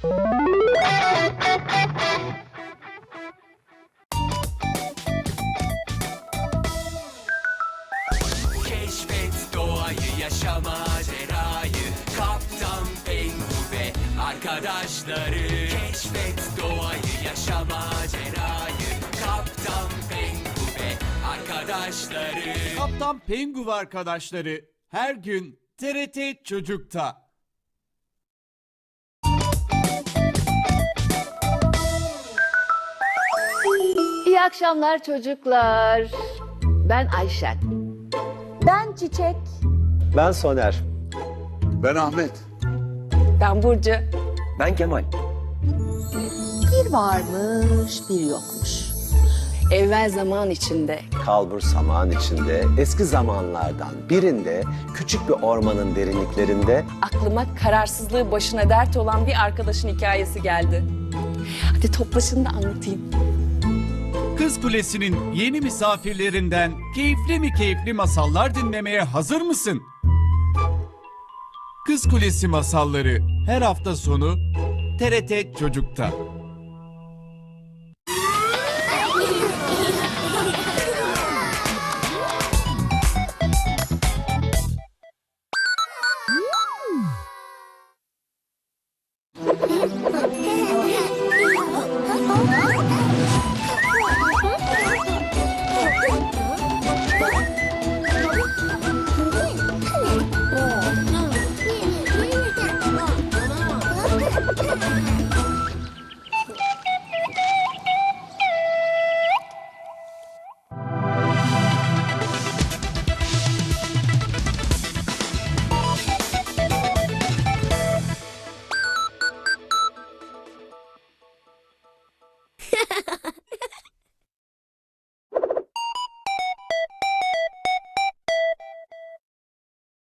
Keşfet doğayı, yaşa macerayı. Kaptan Pengu ve arkadaşları. Keşfet doğayı, yaşa macerayı. Kaptan Pengu ve arkadaşları. Kaptan Pengu ve arkadaşları her gün TRT Çocuk'ta. Akşamlar çocuklar. Ben Ayşen. Ben Çiçek. Ben Soner. Ben Ahmet. Ben Burcu. Ben Kemal. Bir varmış, bir yokmuş. Evvel zaman içinde. Kalbur saman içinde eski zamanlardan birinde küçük bir ormanın derinliklerinde Aklıma kararsızlığı başına dert olan bir arkadaşın hikayesi geldi. Hadi toplaşın da anlatayım. Kız Kulesi'nin yeni misafirlerinden keyifli mi keyifli masallar dinlemeye hazır mısın? Kız Kulesi masalları her hafta sonu TRT Çocuk'ta.